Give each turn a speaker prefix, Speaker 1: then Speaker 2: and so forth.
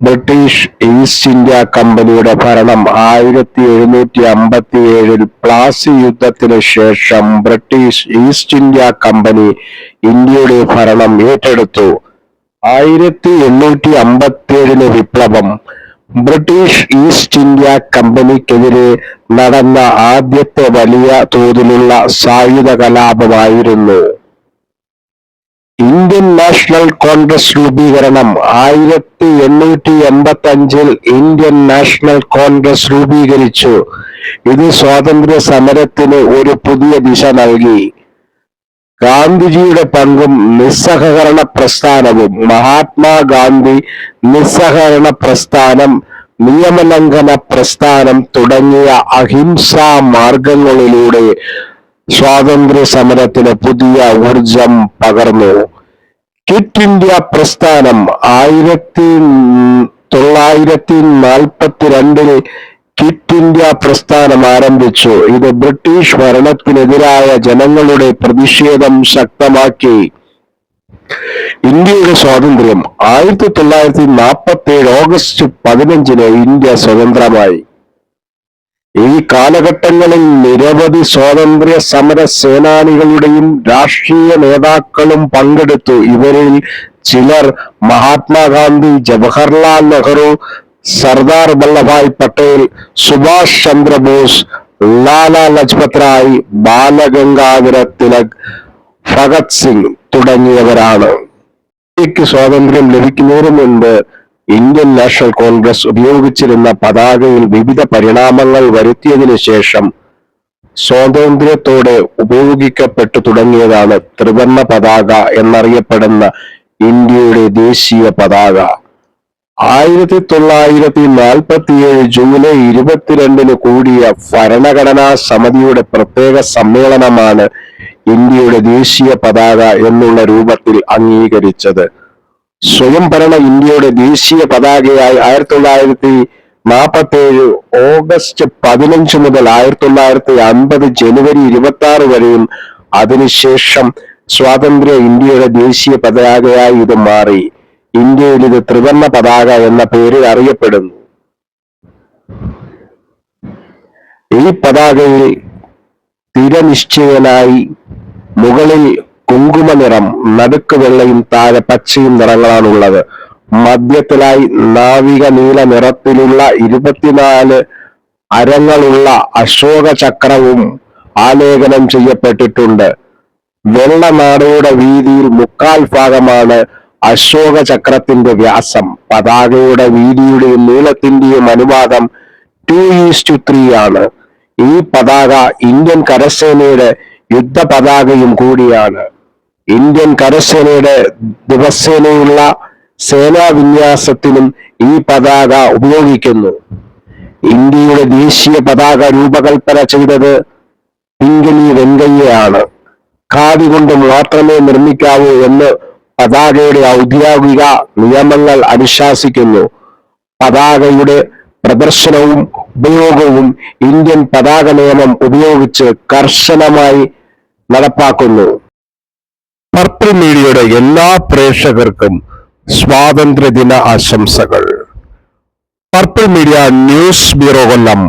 Speaker 1: British east India കമ്പനിയുടെ ഭരണം ആയിരത്തി എഴുന്നൂറ്റി അമ്പത്തി ഏഴിൽ പ്ലാസി യുദ്ധത്തിന് ശേഷം ബ്രിട്ടീഷ് ഈസ്റ്റ് ഇന്ത്യ കമ്പനി ഇന്ത്യയുടെ ഭരണം ഏറ്റെടുത്തു. ആയിരത്തി എണ്ണൂറ്റി അമ്പത്തി ഏഴിലെ വിപ്ലവം ബ്രിട്ടീഷ് ഈസ്റ്റ് ഇന്ത്യ കമ്പനിക്കെതിരെ നടന്ന ആദ്യത്തെ വലിയ തോതിലുള്ള സായുധ കലാപമായിരുന്നു ഇന്ത്യൻ നാഷണൽ കോൺഗ്രസ് രൂപീകരണം ആയിരത്തി എണ്ണൂറ്റി എൺപത്തി അഞ്ചിൽ ഇന്ത്യൻ നാഷണൽ കോൺഗ്രസ് രൂപീകരിച്ചു. ഇത് സ്വാതന്ത്ര്യ സമരത്തിന് ഒരു പുതിയ ദിശ നൽകി. ഗാന്ധിജിയുടെ പങ്കും നിസ്സഹകരണ പ്രസ്ഥാനവും. മഹാത്മാഗാന്ധി നിസ്സഹകരണ പ്രസ്ഥാനം നിയമലംഘന പ്രസ്ഥാനം തുടങ്ങിയ അഹിംസാ മാർഗങ്ങളിലൂടെ സ്വാതന്ത്ര്യ സമരത്തിന് പുതിയ ഊർജം പകർന്നു. കിറ്റ് ഇന്ത്യ പ്രസ്ഥാനം ആയിരത്തി തൊള്ളായിരത്തി നാൽപ്പത്തിരണ്ടിൽ ക്വിറ്റ് ഇന്ത്യ പ്രസ്ഥാനം ആരംഭിച്ചു. ഇത് ബ്രിട്ടീഷ് ഭരണത്തിനെതിരായ ജനങ്ങളുടെ പ്രതിഷേധം ശക്തമാക്കി. ഇന്ത്യയുടെ സ്വാതന്ത്ര്യം ആയിരത്തി തൊള്ളായിരത്തി നാൽപ്പത്തി ഏഴ് ഓഗസ്റ്റ് പതിനഞ്ചിന് ഇന്ത്യ സ്വതന്ത്രമായി. ഈ കാലഘട്ടങ്ങളിൽ നിരവധി സ്വാതന്ത്ര്യ സമര സേനാനികളുടെയും രാഷ്ട്രീയ നേതാക്കളും പങ്കെടുത്തു. ഇവരിൽ ചിലർ മഹാത്മാഗാന്ധി ജവഹർലാൽ നെഹ്റു സർദാർ വല്ലഭായ് പട്ടേൽ സുഭാഷ് ചന്ദ്രബോസ് ലാലാ ലജ്പത് റായ് ബാലഗംഗാധര തിലക് ഭഗത് സിംഗ് തുടങ്ങിയവരാണ്. ഇന്ത്യയ്ക്ക് സ്വാതന്ത്ര്യം ലഭിക്കുന്നതിന് മുൻപ് ഇന്ത്യൻ നാഷണൽ കോൺഗ്രസ് ഉപയോഗിച്ചിരുന്ന പതാകയിൽ വിവിധ പരിണാമങ്ങൾ വരുത്തിയതിനു ശേഷം സ്വാതന്ത്ര്യത്തോടെ ഉപയോഗിക്കപ്പെട്ടു തുടങ്ങിയതാണ് ത്രിവർണ പതാക എന്നറിയപ്പെടുന്ന ഇന്ത്യയുടെ ദേശീയ പതാക. ആയിരത്തി തൊള്ളായിരത്തി നാൽപ്പത്തിയേഴ് ജൂലൈ ഇരുപത്തിരണ്ടിന് കൂടിയ ഭരണഘടനാ സമിതിയുടെ പ്രത്യേക സമ്മേളനമാണ് ഇന്ത്യയുടെ ദേശീയ പതാക എന്നുള്ള രൂപത്തിൽ അംഗീകരിച്ചത്. സ്വയംഭരണ ഇന്ത്യയുടെ ദേശീയ പതാകയായി ആയിരത്തി തൊള്ളായിരത്തി നാൽപ്പത്തി ഏഴ് ഓഗസ്റ്റ് പതിനഞ്ച് മുതൽ ആയിരത്തി തൊള്ളായിരത്തി അൻപത് ജനുവരി ഇരുപത്തി ആറ് വരെയും അതിനുശേഷം സ്വാതന്ത്ര്യ ഇന്ത്യയുടെ ദേശീയ പതാകയായി ഇത് മാറി. ഇന്ത്യയിൽ ഇത് ത്രിവർണ പതാക എന്ന പേരിൽ അറിയപ്പെടുന്നു. ഈ പതാകയിൽ തിരനിശ്ചയനായി മുകളിൽ കുങ്കുമ നിറം നടുക്ക് വെള്ളയും താഴെ പച്ചയും നിറങ്ങളാണുള്ളത്. മധ്യത്തിലായി നാവിക നീല നിറത്തിലുള്ള ഇരുപത്തിനാല് അരങ്ങളുള്ള അശോക ചക്രവും ആലേഖനം ചെയ്യപ്പെട്ടിട്ടുണ്ട്. വെള്ളനാടയുടെ വീതിയിൽ മുക്കാൽ ഭാഗമാണ് അശോക ചക്രത്തിന്റെ വ്യാസം. പതാകയുടെ വീതിയുടെയും നീളത്തിന്റെയും അനുപാതം ടു ഈസ് ടു ത്രീ ആണ്. ഈ പതാക ഇന്ത്യൻ കരസേനയുടെ യുദ്ധ പതാകയും കൂടിയാണ്. ഇന്ത്യൻ കരസേനയുടെ ദിവസേനയുള്ള സേനാ വിന്യാസത്തിനും ഈ പതാക ഉപയോഗിക്കുന്നു. ഇന്ത്യയുടെ ദേശീയ പതാക രൂപകൽപ്പന ചെയ്തത് പിങ്കലി വെങ്കയ്യയാണ്. ഖാദി കൊണ്ട് മാത്രമേ നിർമ്മിക്കാവൂ എന്ന് പതാകയുടെ ഔദ്യോഗിക നിയമങ്ങൾ അനുശാസിക്കുന്നു. പതാകയുടെ പ്രദർശനവും ഉപയോഗവും ഇന്ത്യൻ പതാക നിയമം ഉപയോഗിച്ച് കർശനമായി നടപ്പാക്കുന്നു. പർപ്പിൾ മീഡിയയുടെ എല്ലാ പ്രേക്ഷകർക്കും സ്വാതന്ത്ര്യദിന ആശംസകൾ. Purple media news bureau Kollam.